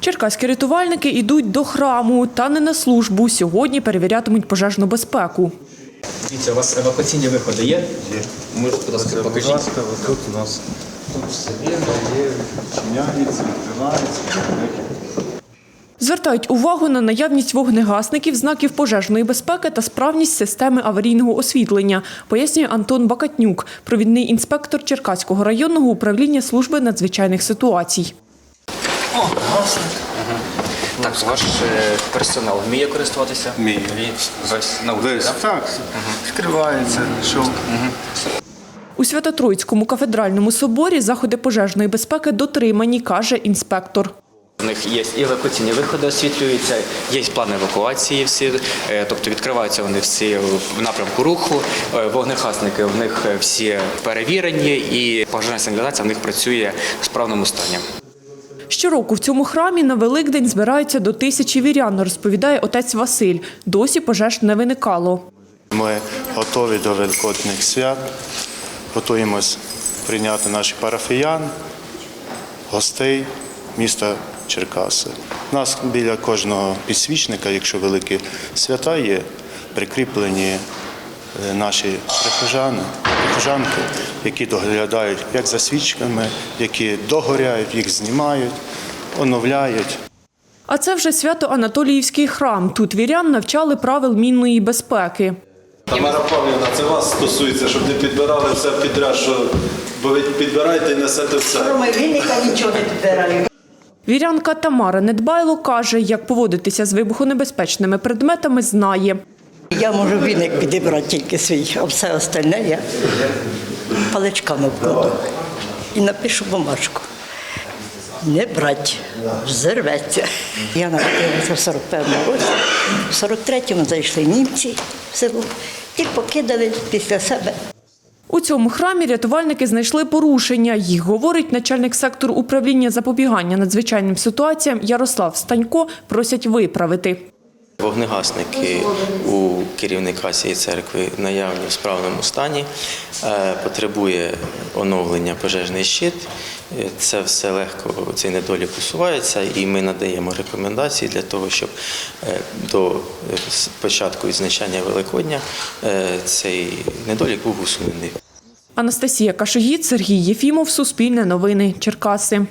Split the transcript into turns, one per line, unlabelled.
Черкаські рятувальники йдуть до храму та не на службу. Сьогодні перевірятимуть пожежну безпеку.
Дивіться, у вас евакуаційні виходи є? Є. Можете, будь ласка,
Будь
покажіть.
ласка, тут у нас тут все вірно, є, відчиняється, відкривається.
Звертають увагу на наявність вогнегасників, знаків пожежної безпеки та справність системи аварійного освітлення, пояснює Антон Бакатнюк, провідний інспектор Черкаського районного управління служби надзвичайних ситуацій.
Так, ваш е, персонал вміє користуватися?
Вміє.
Весь на
Весь так, відкривається, що
У Свято-Троїцькому кафедральному соборі заходи пожежної безпеки дотримані, каже інспектор.
У них є і евакуаційні виходи освітлюються, є плани евакуації всі, е, тобто відкриваються вони всі в напрямку руху. Е, Вогнегасники в них е, всі перевірені, і пожежна сигналізація в них працює в справному стані.
Щороку в цьому храмі на Великдень збираються до тисячі вірян, розповідає отець Василь. Досі пожеж не виникало.
Ми готові до великодних свят, готуємось прийняти наших парафіян, гостей міста Черкаси. У нас біля кожного підсвічника, якщо великі свята є, прикріплені наші прихожани, прихожанки, які доглядають як за свічками, які догоряють, їх знімають, оновляють.
А це вже свято-Анатоліївський храм. Тут вірян навчали правил мінної безпеки.
Тамара Павлівна, це вас стосується, щоб не підбирали все підряд, що бо ви підбираєте і несете все.
Кроме вінника нічого не підбираю.
Вірянка Тамара Недбайло каже, як поводитися з вибухонебезпечними предметами, знає.
Я можу віник підібрати тільки свій, а все остальне я паличками вкладу. І напишу бумажку. Не брать, взорветься. Я народилася в 41-му році, в 43-му зайшли німці в село і покидали після себе
У цьому храмі рятувальники знайшли порушення. Їх говорить начальник сектору управління запобігання надзвичайним ситуаціям Ярослав Станько. Просять виправити.
Вогнегасники у керівника цієї церкви наявні в справному стані. Е, Потребує оновлення пожежний щит. Е, Це все легко, цей недолік усувається, і ми надаємо рекомендації для того, щоб е, до початку відзначання Великодня цей недолік був усунений.
Анастасія Кашогіт, Сергій Єфімов, Суспільне новини, Черкаси.